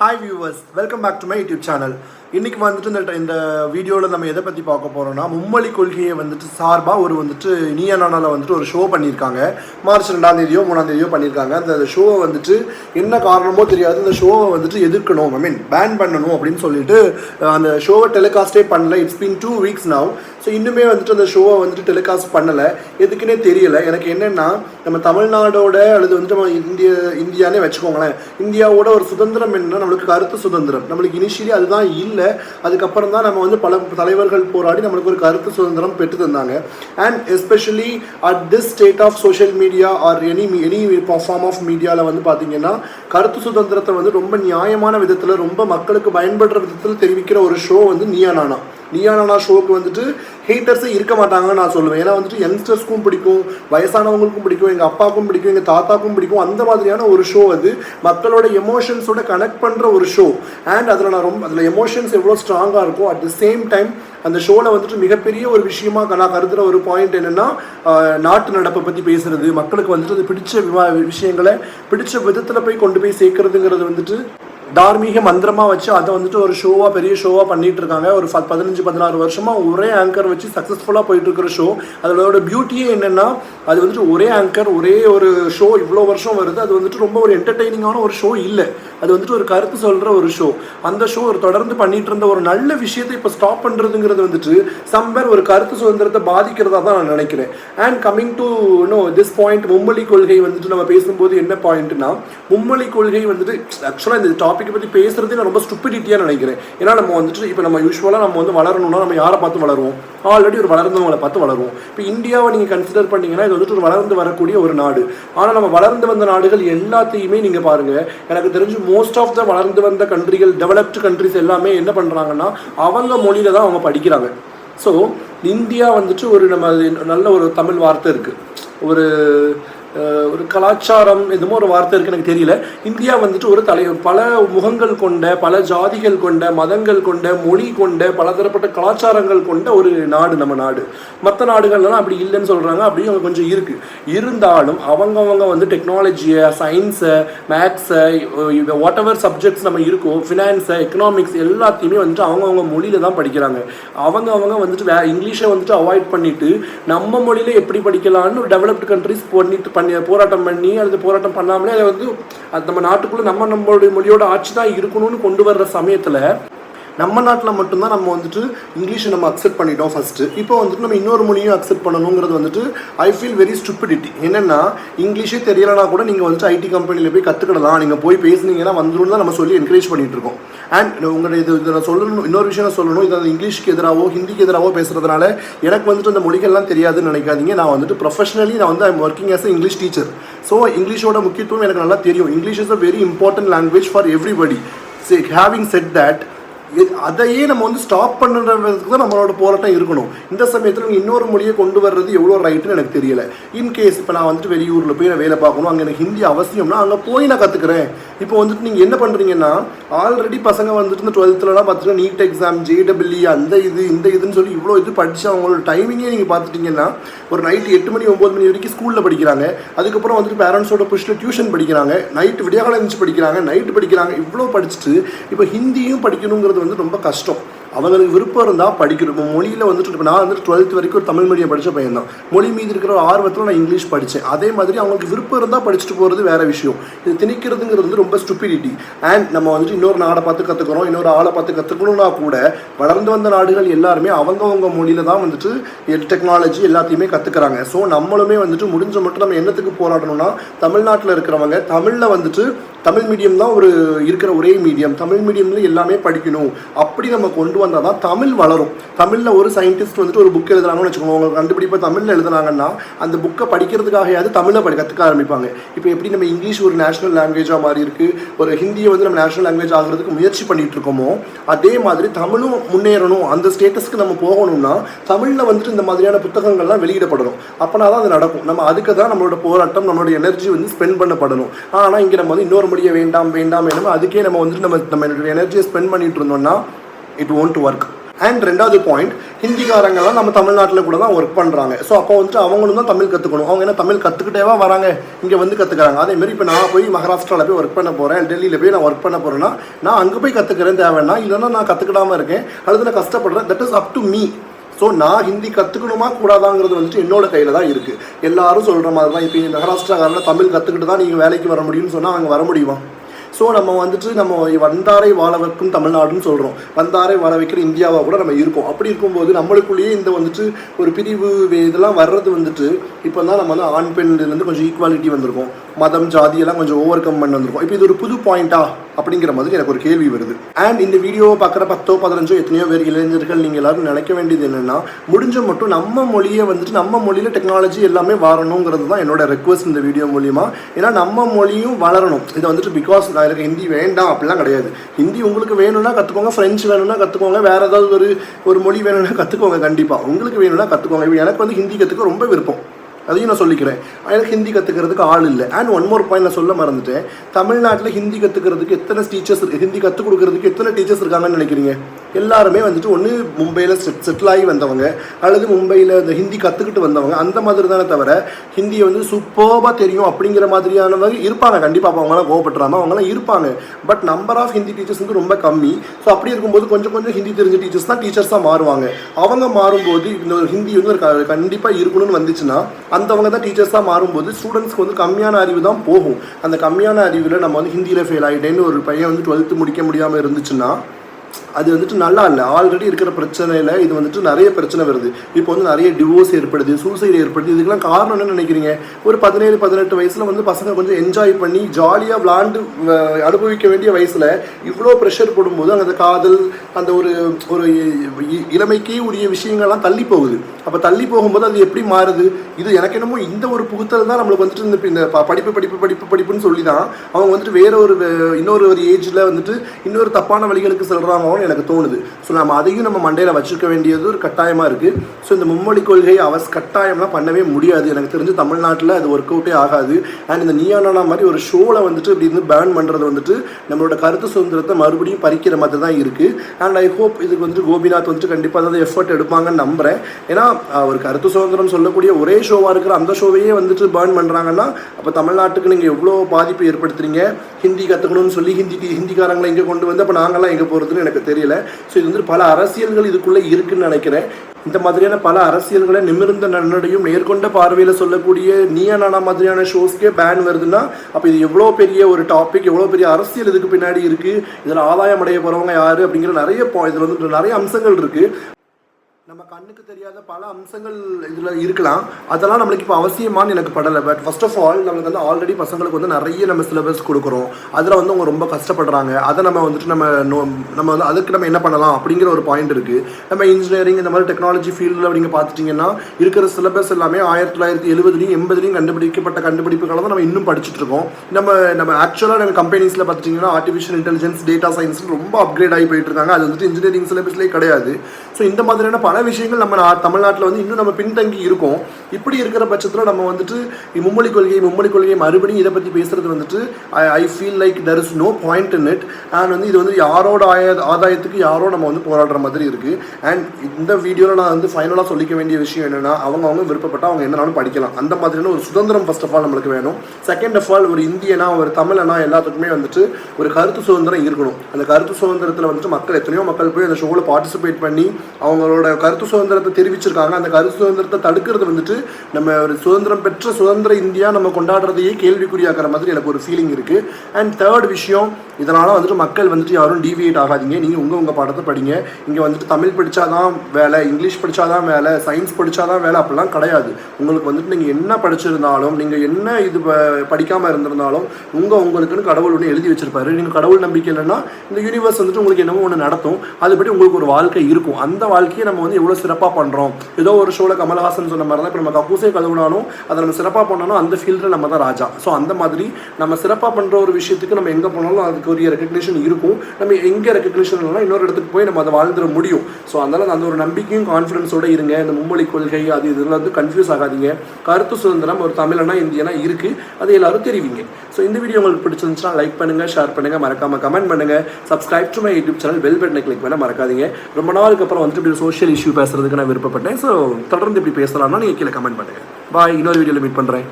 Hi viewers welcome back to my YouTube channel இன்றைக்கி வந்துட்டு இந்த இந்த வீடியோவில் நம்ம எதை பற்றி பார்க்க போகிறோம்னா மும்மொழி கொள்கையை வந்துட்டு சார்பாக ஒரு வந்துட்டு நீயா வந்துட்டு ஒரு ஷோ பண்ணியிருக்காங்க. மார்ச் ரெண்டாந்தேதியோ மூணாந்தேதியோ பண்ணியிருக்காங்க. அந்த ஷோவை வந்துட்டு என்ன காரணமோ தெரியாது. அந்த ஷோவை வந்துட்டு எதிர்க்கணும். ஐ மீன் பேன் பண்ணணும் அப்படின்னு சொல்லிட்டு அந்த ஷோவை டெலிகாஸ்டே பண்ணல. It's been two weeks now so இன்னுமே வந்துட்டு அந்த ஷோவை வந்துட்டு டெலிகாஸ்ட் பண்ணலை. எதுக்குன்னே தெரியல. எனக்கு என்னென்னா நம்ம தமிழ்நாடோட அல்லது வந்துட்டு நம்ம இந்திய இந்தியானே வச்சுக்கோங்களேன். இந்தியாவோட ஒரு சுதந்திரம் என்ன நம்மளுக்கு கருத்து சுதந்திரம். நம்மளுக்கு இனிஷியலி அதுதான் இல்லை. அதுக்கப்புறம் தான் நம்ம வந்து பல தலைவர்கள் போராடி நம்மளுக்கு ஒரு கருத்து சுதந்திரம் பெற்று தந்தாங்க. And especially at this state of social media or any any form of மீடியாவில் வந்து பார்த்தீங்கன்னா கருத்து சுதந்திரத்தை வந்து ரொம்ப நியாயமான விதத்தில் ரொம்ப மக்களுக்கு பயன்படுற விதத்தில் தெரிவிக்கிற ஒரு ஷோ வந்து நீயா நானா. நீயானா ஷோவுக்கு ஷோக்கு வந்துட்டு ஹீட்டர்ஸே இருக்க மாட்டாங்கன்னு நான் சொல்லுவேன். ஏன்னா வந்துட்டு யங்ஸ்டர்ஸ்க்கும் பிடிக்கும் வயசானவங்களுக்கும் பிடிக்கும் எங்கள் அப்பாவுக்கும் பிடிக்கும் எங்கள் தாத்தாக்கும் பிடிக்கும். அந்த மாதிரியான ஒரு ஷோ அது. மக்களோட எமோஷன்ஸோட கனெக்ட் பண்ணுற ஒரு ஷோ அண்ட் அதில் நான் ரொம்ப அதில் எமோஷன்ஸ் எவ்வளோ ஸ்ட்ராங்காக இருக்கும் அட் த சேம் டைம் அந்த ஷோவில் வந்துட்டு மிகப்பெரிய ஒரு விஷயமா நான் கருதுகிற ஒரு பாயிண்ட் என்னென்னா நாட்டு நடப்பை பற்றி பேசுகிறது மக்களுக்கு வந்துட்டு அது பிடிச்ச விஷயங்களை பிடிச்ச விதத்தில் போய் கொண்டு போய் சேர்க்கறதுங்கிறது வந்துட்டு தார்மீக மந்திரமாக வச்சு அதை வந்துட்டு ஒரு ஷோவாக பெரிய ஷோவாக பண்ணிட்டு இருக்காங்க ஒரு பதினஞ்சு பதினாறு வருஷமாக ஒரே ஆங்கர் வச்சு சக்ஸஸ்ஃபுல்லாக போயிட்டு இருக்கிற ஷோ அதோட பியூட்டியே என்னென்னா அது வந்துட்டு ஒரே ஆங்கர் ஒரே ஒரு ஷோ இவ்வளோ வருஷம் வருது. அது வந்துட்டு ரொம்ப ஒரு என்டர்டெய்னிங்கான ஒரு ஷோ இல்லை. அது வந்துட்டு ஒரு கருத்து சொல்கிற ஒரு ஷோ அந்த ஷோ ஒரு தொடர்ந்து பண்ணிட்டு இருந்த ஒரு நல்ல விஷயத்தை இப்போ ஸ்டாப் பண்ணுறதுங்கிறது வந்துட்டு சம்பர் ஒரு கருத்து சுதந்திரத்தை பாதிக்கிறதா தான் நான் நினைக்கிறேன். And coming to no this point மும்மொழி கொள்கை வந்துட்டு நம்ம பேசும்போது என்ன பாயிண்ட்னா மும்மொழி கொள்கை வந்துட்டு ஆக்சுவலாக இந்த டாப்பிக்கை பற்றி பேசுகிறதே நான் ரொம்ப ஸ்டுப்பிடிட்டியாக நினைக்கிறேன். ஏன்னா நம்ம வந்துட்டு இப்போ நம்ம யூஸ்வலாக நம்ம வந்து வளரணும்னா நம்ம யாரை பார்த்து வளருவோம்? ஆல்ரெடி ஒரு வளர்ந்தவங்களை பார்த்து வளருவோம். இப்போ இந்தியாவை நீங்கள் கன்சிடர் பண்ணீங்கன்னா இது வந்துட்டு ஒரு வளர்ந்து வரக்கூடிய ஒரு நாடு. ஆனால் நம்ம வளர்ந்து வந்த நாடுகள் எல்லாத்தையுமே நீங்கள் பாருங்க. எனக்கு தெரிஞ்சு மோஸ்ட் ஆஃப் த வளர்ந்து வந்த கண்ட்ரிகள் டெவலப்டு கண்ட்ரிஸ் எல்லாமே என்ன பண்ணுறாங்கன்னா அவங்க மொழியில் தான் அவங்க படிக்கிறாங்க. ஸோ இந்தியா வந்துட்டு ஒரு நம்ம நல்ல ஒரு தமிழ் வார்த்தை இருக்குது ஒரு ஒரு கலாச்சாரம் எதுமோ ஒரு வார்த்தை இருக்கு எனக்கு தெரியல. இந்தியா வந்துட்டு ஒரு தலை பல முகங்கள் கொண்ட பல ஜாதிகள் கொண்ட மதங்கள் கொண்ட மொழி கொண்ட பலதரப்பட்ட கலாச்சாரங்கள் கொண்ட ஒரு நாடு நம்ம நாடு. மற்ற நாடுகள்லாம் அப்படி இல்லைன்னு சொல்கிறாங்க அப்படியும் அவங்க கொஞ்சம் இருக்குது இருந்தாலும் அவங்கவங்க வந்து டெக்னாலஜியை சயின்ஸை மேக்ஸை வாட் எவர் சப்ஜெக்ட்ஸ் நம்ம இருக்கோ ஃபினான்ஸை எக்கனாமிக்ஸ் எல்லாத்தையுமே வந்துட்டு அவங்கவுங்க மொழியில தான் படிக்கிறாங்க. அவங்க அவங்க வந்துட்டு வே இங்கிலீஷை வந்துட்டு அவாய்ட் பண்ணிட்டு நம்ம மொழியில எப்படி படிக்கலாம்னு ஒரு டெவலப்டு கண்ட்ரிஸ் பண்ணிட்டு பண்ணி போராட்டம் பண்ணி அல்லது போராட்டம் பண்ணாமலே அதை வந்து அது நம்ம நாட்டுக்குள்ளே நம்ம நம்மளுடைய மொழியோட ஆட்சி தான் இருக்கணும்னு கொண்டு வர்ற சமயத்தில் நம்ம நாட்டில் மட்டும்தான் நம்ம வந்துட்டு இங்கிலீஷை நம்ம அக்செப்ட் பண்ணிட்டோம் ஃபஸ்ட்டு இப்போ வந்துட்டு நம்ம இன்னொரு மொழியும் அக்செப்ட் பண்ணணுங்கிறது வந்துட்டு ஐ ஃபீல் வெரி ஸ்டூப்பிடிட்டி என்னன்னா இங்கிலீஷே தெரியலனா கூட நீங்கள் வந்துட்டு ஐடி கம்பெனியில் போய் கற்றுக்கிடலாம் நீங்கள் போய் பேசுனீங்கன்னா வந்துடும் தான் நம்ம சொல்லி என்கரேஜ் பண்ணிகிட்டு இருக்கோம். அண்ட் உங்களுடைய இது இதை நான் சொல்லணும் இன்னொரு விஷயம் நான் சொல்லணும். இது அந்த இங்கிலீஷ்க்கு எதிராகவோ ஹிந்திக்கு எதிராகவோ பேசுகிறதுனால எனக்கு வந்துட்டு அந்த மொழிகள்லாம் தெரியாதுன்னு நினைக்காதீங்க. நான் வந்துட்டு ப்ரொஃபஷனலி நான் வந்து I'm working as English teacher so இங்கிலீஷோட முக்கியத்துவம் எனக்கு நல்லா தெரியும். English is a very important language for everybody having said that அதையே நம்ம வந்து ஸ்டாப் பண்ணுறதுக்கு தான் நம்மளோட போராட்டம் இருக்கணும். இந்த சமயத்தில் நீங்கள் இன்னொரு மொழியை கொண்டு வர்றது எவ்வளோ ரைட்டுன்னு எனக்கு தெரியல. இன்கேஸ் இப்போ நான் வந்துட்டு வெளியூரில் போய் நான் வேலை பார்க்கணும் அங்கே எனக்கு ஹிந்தி அவசியம்னா அங்கே போய் நான் கற்றுக்குறேன் இப்போ வந்துட்டு நீங்கள் என்ன பண்ணுறீங்கன்னா ஆல்ரெடி பசங்க வந்துட்டு இந்த டுவெல்த்துலலாம் பார்த்துட்டு நீட் எக்ஸாம் ஜேடபிள்இ அந்த இது இந்த இதுன்னு சொல்லி இவ்வளோ இது படித்து அவங்களோட டைமிங்கே நீங்கள் பார்த்துட்டிங்கன்னா ஒரு நைட்டு எட்டு மணி ஒம்பது மணி வரைக்கும் ஸ்கூலில் படிக்கிறாங்க. அதுக்கப்புறம் வந்துட்டு பேரண்ட்ஸோட புஷ்டில் டியூஷன் படிக்கிறாங்க. நைட்டு விடியாகாலம் இருந்துச்சு படிக்கிறாங்க. நைட்டு படிக்கிறாங்க. இவ்வளோ படிச்சுட்டு இப்போ ஹிந்தியும் படிக்கணுங்கிறது வந்து ரொம்ப கஷ்டம். அவங்களுக்கு விருப்பம் இருந்தால் படிக்கணும். இப்போ மொழியில் வந்துட்டு இப்போ நான் வந்துட்டு டுவெல்த் வரைக்கும் ஒரு தமிழ் மீடியம் படித்த பையன் தான் மொழி மீது இருக்கிற ஒரு ஆர்வத்தில் நான் இங்கிலீஷ் படித்தேன் அதே மாதிரி அவங்களுக்கு விருப்பம் இருந்தால் படிச்சுட்டு போகிறது வேறு விஷயம். இது திணிக்கிறதுங்கிறது வந்து ரொம்ப ஸ்டூபிடிட்டி அண்ட் நம்ம வந்துட்டு இன்னொரு நாடை பார்த்து கற்றுக்குறோம் இன்னொரு ஆளை பார்த்து கற்றுக்கணும்னா கூட வளர்ந்து வந்த நாடுகள் எல்லாருமே அவங்கவுங்க மொழியில தான் வந்துட்டு டெக்னாலஜி எல்லாத்தையுமே கற்றுக்குறாங்க ஸோ நம்மளுமே வந்துட்டு முடிஞ்ச மட்டும் நம்ம என்னத்துக்கு போராடணும்னா தமிழ்நாட்டில் இருக்கிறவங்க தமிழில் வந்துட்டு தமிழ் மீடியம் தான் ஒரு இருக்கிற ஒரே மீடியம் தமிழ் மீடியம்ல எல்லாமே படிக்கணும். அப்படி நம்ம கொண்டு வந்தால் தான் தமிழ் வளரும். தமிழில் ஒரு சயின்டிஸ்ட் வந்துட்டு ஒரு புக் எழுதுறாங்கன்னு வச்சுக்கோங்க. அவங்க கண்டுபிடிப்பாக தமிழில் எழுதுனாங்கன்னா அந்த புக்கை படிக்கிறதுக்காகையாவது தமிழை படி கற்றுக்க ஆரம்பிப்பாங்க. இப்போ எப்படி நம்ம இங்கிலீஷ் ஒரு நேஷனல் லாங்குவேஜாக மாறி இருக்கு? ஒரு ஹிந்தியை வந்து நம்ம நேஷனல் லாங்குவேஜ் ஆகிறதுக்கு முயற்சி பண்ணிட்டு இருக்கோமோ அதே மாதிரி தமிழும் முன்னேறணும். அந்த ஸ்டேட்டஸ்க்கு நம்ம போகணும்னா தமிழில் வந்துட்டு இந்த மாதிரியான புத்தகங்கள்லாம் வெளியிடப்படணும். அப்போனா தான் அது நடக்கும். நம்ம அதுக்கு தான் நம்மளோட போராட்டம் நம்மளோட எனர்ஜி வந்து ஸ்பெண்ட் பண்ணப்படணும். ஆனால் இங்கே நம்ம வந்து இன்னொரு மொழியை வேண்டாம் வேண்டாம் என்னமோ அதுக்கே நம்ம வந்துட்டு நம்ம நம்ம எனர்ஜியை ஸ்பெண்ட் பண்ணிட்டு இருந்தோம்னா இட் ஓன்ட் ஒர்க் அண்ட் ரெண்டாவது பாயிண்ட் ஹிந்திக்காரங்கெல்லாம் நம்ம தமிழ்நாட்டில் கூட தான் ஒர்க் பண்ணுறாங்க ஸோ அப்போ வந்துட்டு அவங்களும் தான் தமிழ் கற்றுக்கணும் அவங்க என்ன தமிழ் கற்றுக்கிட்டேவா வராங்க. இங்கே வந்து கற்றுக்குறாங்க அதேமாரி இப்போ நான் போய் மகாராஷ்டிராவில் போய் ஒர்க் பண்ண போகிறேன் டெல்லியில் போய் நான் ஒர்க் பண்ண போகிறேன்னா நான் அங்கே போய் கற்றுக்கிறேன் தேவைன்னா இல்லைன்னா நான் கற்றுக்கிடாம இருக்கேன். அல்லது நான் கஷ்டப்படுறேன். That is up to me so நான் ஹிந்தி கற்றுக்கணுமா கூடாதாங்கிறது வந்துட்டு என்னோட கையில் தான் இருக்குது எல்லாரும் சொல்கிற மாதிரி தான் இப்போ மகாராஷ்டிராக்காரன தமிழ் கற்றுக்கிட்டு தான் நீங்கள் வேலைக்கு வர முடியும்னு சொன்னால் அங்கே வர முடியுமா? ஸோ நம்ம வந்துட்டு நம்ம வந்தாரை வாழ வைக்கும் தமிழ்நாடுன்னு சொல்கிறோம் வந்தாரை வாழ வைக்கிற இந்தியாவாக கூட நம்ம இருக்கோம். அப்படி இருக்கும்போது நம்மளுக்குள்ளேயே இந்த வந்துட்டு ஒரு பிரிவு இதெல்லாம் வர்றது வந்துட்டு இப்போ தான் நம்ம வந்து ஆண் பெண்லேருந்து கொஞ்சம் ஈக்குவாலிட்டி வந்திருக்கோம். மதம் ஜாதியெல்லாம் கொஞ்சம் ஓவர் கம் பண்ணி வந்திருக்கோம். இப்போ இது ஒரு புது பாயிண்ட்டாக அப்படிங்கிற மாதிரி எனக்கு ஒரு கேள்வி வருது. அண்ட் இந்த வீடியோவை பார்க்குற பத்தோ பதினஞ்சோ எத்தனையோ பேர் இளைஞர்கள் நீங்கள் எல்லாரும் நினைக்க வேண்டியது என்னென்னா முடிஞ்ச மட்டும் நம்ம மொழியை வந்துட்டு நம்ம மொழியில் டெக்னாலஜி எல்லாமே வரணுங்கிறது தான் என்னோட ரெக்வஸ்ட் இந்த வீடியோ மூலியமா. ஏன்னா நம்ம மொழியும் வளரணும். இது வந்துட்டு பிகாஸ் நான் எனக்கு ஹிந்தி வேண்டாம் அப்படிலாம் கிடையாது. ஹிந்தி உங்களுக்கு வேணும்னா கற்றுக்கோங்க ஃப்ரெஞ்சு வேணும்னா கற்றுக்கோங்க வேறு ஏதாவது ஒரு ஒரு மொழி வேணும்னா கற்றுக்கோங்க கண்டிப்பாக உங்களுக்கு வேணும்னா கற்றுக்கோங்க எனக்கு வந்து ஹிந்தி கற்றுக்க ரொம்ப விருப்பம். அதையும் நான் சொல்லிக்கிறேன். எனக்கு ஹிந்தி கற்றுக்கிறதுக்கு ஆள் இல்லை. அண்ட் ஒன் மோர் பாயிண்ட் நான் சொல்ல மறந்துட்டேன். தமிழ்நாட்டில் ஹிந்தி கற்றுக்கிறதுக்கு எத்தனை டீச்சர்ஸ் இருக்கு? ஹிந்தி கற்றுக் கொடுக்கறதுக்கு எத்தனை டீச்சர்ஸ் இருக்காங்கன்னு நினைக்கிறீங்க? எல்லாருமே வந்துட்டு ஒன்று மும்பையில் செட்டில் ஆகி வந்தவங்க அல்லது மும்பையில் இந்த ஹிந்தி கற்றுக்கிட்டு வந்தவங்க அந்த மாதிரி தானே தவிர ஹிந்தியை வந்து சூப்பர்பாக தெரியும் அப்படிங்கிற மாதிரியானவங்க இருப்பாங்க. கண்டிப்பாக அப்போ அவங்களாம் கோவப்பட்டுறாம அவங்களாம் இருப்பாங்க. But number of Hindi teachers வந்து ரொம்ப கம்மி. ஸோ அப்படி இருக்கும்போது கொஞ்சம் கொஞ்சம் ஹிந்தி தெரிஞ்ச டீச்சர்ஸ் தான் டீச்சர்ஸாக மாறுவாங்க. அவங்க மாறும்போது இந்த ஒரு ஹிந்தி வந்து ஒரு க- கண்டிப்பாக இருக்கணும்னு வந்துச்சுன்னா அந்தவங்க தான் டீச்சர்ஸாக மாறும்போது ஸ்டூடெண்ட்ஸ்க்கு வந்து கம்மியான அறிவு தான் போகும். அந்த கம்மியான அறிவில் நம்ம வந்து ஹிந்தியில் ஃபெயில் ஆகிட்டேன்னு ஒரு பையன் வந்து டுவெல்த்து முடிக்க முடியாமல் இருந்துச்சுன்னா அது வந்துட்டு நல்லா இல்லை. ஆல்ரெடி இருக்கிற பிரச்சனையில் இது வந்துட்டு நிறைய பிரச்சனை வருது. இப்போ வந்து நிறைய டிவோர்ஸ் ஏற்படுது சூசைடு ஏற்படுது. இதுக்கெல்லாம் காரணம் என்ன நினைக்கிறீங்க? ஒரு பதினேழு பதினெட்டு வயசில் வந்து பசங்க கொஞ்சம் என்ஜாய் பண்ணி ஜாலியாக விளாண்டு அனுபவிக்க வேண்டிய வயசில் இவ்வளோ ப்ரெஷர் போடும்போது அந்த காதல் அந்த ஒரு ஒரு இ- இளமைக்கே உரிய விஷயங்கள்லாம் தள்ளி போகுது. அப்போ தள்ளி போகும்போது அது எப்படி மாறுது? இது எனக்கு என்னமோ இந்த ஒரு புகுத்தல் தான் நம்மளுக்கு வந்துட்டு இந்த ப- படிப்பு படிப்பு படிப்பு படிப்புன்னு சொல்லி தான் அவங்க வந்துட்டு வேற ஒரு இன்னொரு ஒரு ஏஜில் வந்துட்டு இன்னொரு தப்பான வழிகளுக்கு செல்றாங்கன்னு எனக்கு தோணுது. ஸோ நம்ம அதையும் நம்ம மண்டையில் வச்சுக்க வேண்டியது ஒரு கட்டாயமாக இருக்குது ஸோ இந்த மும்மொழி கொள்கையை அவஸ் கட்டாயம்லாம் பண்ணவே முடியாது. எனக்கு தெரிஞ்சு தமிழ்நாட்டில் அது ஒர்க் அவுட்டே ஆகாது. அண்ட் இந்த நீயானா மாதிரி ஒரு ஷோவில் வந்துட்டு இப்படி இருந்து பேன் பண்ணுறது வந்துட்டு நம்மளோட கருத்து சுதந்திரத்தை மறுபடியும் பறிக்கிற மாதிரி தான் இருக்குது அண்ட் ஐ ஹோப் இதுக்கு வந்துட்டு கோபிநாத் வந்துட்டு கண்டிப்பாக அதாவது எஃபர்ட் எடுப்பாங்கன்னு நம்புகிறேன் ஏன்னா ஒரு கருத்து சுதந்திரம் சொல்லக்கூடிய ஒரே ஷோவாக இருக்கிற அந்த ஷோவையே வந்துட்டு பேர்ன் பண்ணுறாங்கன்னா அப்போ தமிழ்நாட்டுக்கு நீங்கள் எவ்வளோ பாதிப்பு ஏற்படுத்துறீங்க? ஹிந்தி கற்றுக்கணும்னு சொல்லி ஹிந்தி ஹிந்திக்காரங்களை இங்கே கொண்டு வந்து அப்போ நாங்கள்லாம் எங்கே போகிறதுன்னு எனக்கு தெரியல. ஸோ இது வந்து பல அரசியல்கள் இதுக்குள்ளே இருக்குன்னு நினைக்கிறேன். இந்த மாதிரியான பல அரசியல்களை நிமிர்ந்த நன்னடையும் நேர்கொண்ட பார்வையில் சொல்லக்கூடிய நீயா நானா மாதிரியான ஷோஸ்க்கே பேன் வருதுன்னா அப்போ இது எவ்வளோ பெரிய ஒரு டாபிக் எவ்வளோ பெரிய அரசியல் இதுக்கு பின்னாடி இருக்குது இதில் ஆதாயம் அடைய போகிறவங்க யார்? அப்படிங்கிற நிறைய இதில் வந்து நிறைய அம்சங்கள் இருக்குது நம்ம கண்ணுக்கு தெரியாத பல அம்சங்கள் இதில் இருக்கலாம். அதெல்லாம் நம்மளுக்கு இப்போ அவசியமானு எனக்கு படலை. பட் ஃபர்ஸ்ட் ஆஃப் ஆல் நம்மளுக்கு வந்து ஆல்ரெடி பசங்களுக்கு வந்து நிறைய நம்ம சிலபஸ் கொடுக்குறோம். அதில் வந்து அவங்க ரொம்ப கஷ்டப்படுறாங்க. அதை நம்ம வந்துட்டு நம்ம நோ- நம்ம வந்து அதுக்கு நம்ம என்ன பண்ணலாம் அப்படிங்கிற ஒரு பாயிண்ட் இருக்குது நம்ம இன்ஜினியரிங் இந்த மாதிரி டெக்னாலஜி ஃபீல்டில் அப்படிங்க பார்த்துட்டிங்கன்னா இருக்கிற சிலபஸ் எல்லாமே ஆயிரத்தி தொள்ளாயிரத்தி எழுபதுலையும் எண்பதுலையும் கண்டுபிடிக்கப்பட்ட கண்டுபிடிப்புகளை தான் நம்ம இன்னும் படிச்சுட்டு இருக்கோம். நம்ம நம்ம ஆக்சுவலாக நம்ம கம்பெனிஸில் பார்த்துட்டிங்கன்னா ஆர்டிஃபிஷியல் இன்டெலிஜென்ஸ் டேட்டா சயின்ஸ் ரொம்ப அப்கிரேட் ஆகி போயிட்டு இருக்காங்க. அது வந்துட்டு இன்ஜினியரிங் சிலபஸ்லேயே கிடையாது. ஸோ இந்த மாதிரியான பல விஷயங்கள் நம்ம தமிழ்நாட்டில் வந்து இன்னும் நம்ம பின்தங்கி இருக்கோம். இப்படி இருக்கிற பட்சத்தில் நம்ம வந்துட்டு மும்மொழி கொள்கை மும்மொழி கொள்கை மறுபடியும் இதை பற்றி பேசுறது வந்துட்டு I I feel like there is no point in it and வந்து இது வந்து யாரோட ஆய ஆதாயத்துக்கு யாரோ நம்ம வந்து போராடுற மாதிரி இருக்குது அண்ட் இந்த வீடியோவில் நான் வந்து ஃபைனலாக சொல்லிக்க வேண்டிய விஷயம் என்னென்னா அவங்க அவங்க விருப்பப்பட்டால் அவங்க என்னனாலும் படிக்கலாம். அந்த மாதிரியான ஒரு சுதந்திரம் ஃபர்ஸ்ட் ஆஃப் ஆல் நம்மளுக்கு வேணும். செகண்ட் ஆஃப் ஆல் ஒரு இந்தியனா ஒரு தமிழனா எல்லாத்துக்குமே வந்துட்டு ஒரு கருத்து சுதந்திரம் இருக்கணும். அந்த கருத்து சுதந்திரத்தில் வந்துட்டு மக்கள் எத்தனையோ மக்கள் போய் அந்த ஷோவில் பார்ட்டிசிபேட் பண்ணி அவங்களோட கருத்து சுதந்திரத்தை தெரிவிச்சிருக்காங்க. அந்த கருத்து சுதந்திரத்தை தடுக்கிறது வந்துட்டு நம்ம ஒரு சுதந்திரம் பெற்ற சுதந்திர இந்தியா நம்ம கொண்டாடுறதையே கேள்விக்குறியாக்குற மாதிரி எனக்கு ஒரு ஃபீலிங் இருக்குது அண்ட் தேர்ட் விஷயம் இதனால் வந்துட்டு மக்கள் வந்துட்டு யாரும் டிவியேட் ஆகாதீங்க. நீங்கள் உங்கள் உங்கள் பாடத்தை படிங்க. இங்கே வந்துட்டு தமிழ் படித்தாதான் வேலை இங்கிலீஷ் படித்தாதான் வேலை சயின்ஸ் படித்தாதான் வேலை அப்படிலாம் கிடையாது. உங்களுக்கு வந்துட்டு நீங்கள் என்ன படிச்சிருந்தாலும் நீங்கள் என்ன இது ப- இருந்திருந்தாலும் உங்கள் உங்களுக்குன்னு கடவுள் ஒன்று எழுதி வச்சிருப்பாரு. நீங்கள் கடவுள் நம்பிக்கை இல்லைன்னா இந்த யூனிவர்ஸ் வந்துட்டு உங்களுக்கு என்னமோ ஒன்று நடத்தும். அதுபடி உங்களுக்கு ஒரு வாழ்க்கை இருக்கும். அந்த வாழ்க்கையை நம்ம வந்து எவ்வளோ சிறப்பாக பண்ணுறோம் ஏதோ ஒரு ஷோவில் கமல்ஹாசன் சொன்ன மாதிரி தான் இப்போ நம்ம கக்கூசே கழுவுனாலும் அதை நம்ம சிறப்பாக பண்ணாலும் அந்த ஃபீல்டில் நம்ம தான் ராஜா. ஸோ அந்த மாதிரி நம்ம சிறப்பாக பண்ணுற ஒரு விஷயத்துக்கு நம்ம எங்கே போனாலும் அதுக்கு ஒரு இருக்கும். நம்ம எங்கே ரெக்கக்னேஷன் இல்லைனா இன்னொரு இடத்துக்கு போய் நம்ம அதை வாழ்ந்துட முடியும். ஸோ அதனால் அந்த ஒரு நம்பிக்கையும் கான்ஃபிடன்ஸோடு இருங்க. இந்த மும்மொழி கொள்கை அது இதெல்லாம் வந்து கன்ஃபியூஸ் ஆகாதீங்க. கருத்து சுதந்திரம் ஒரு தமிழனா இந்தியனா இருக்குது அது எல்லாரும் தெரிவிங்க. ஸோ இந்த வீடியோ உங்களுக்கு பிடிச்சிருந்துச்சுன்னா லைக் பண்ணுங்கள் ஷேர் பண்ணுங்கள் மறக்காமல் கமெண்ட் பண்ணுங்கள் subscribe to my YouTube channel bell பட்டனை கிளிக் பண்ண மறக்காதீங்க. ரொம்ப நாளுக்கு அப்புறம் வந்துட்டு இப்படி சோஷியல் இஷ்யூ பேசுறதுக்கு நான் விருப்பப்பட்டேன். ஸோ தொடர்ந்து இப்படி பேசலாம்னா நீங்கள் கீழே கமெண்ட் பண்ணுங்கள் பாய் இன்னொரு வீடியோவில் மீட் பண்ணுறேன்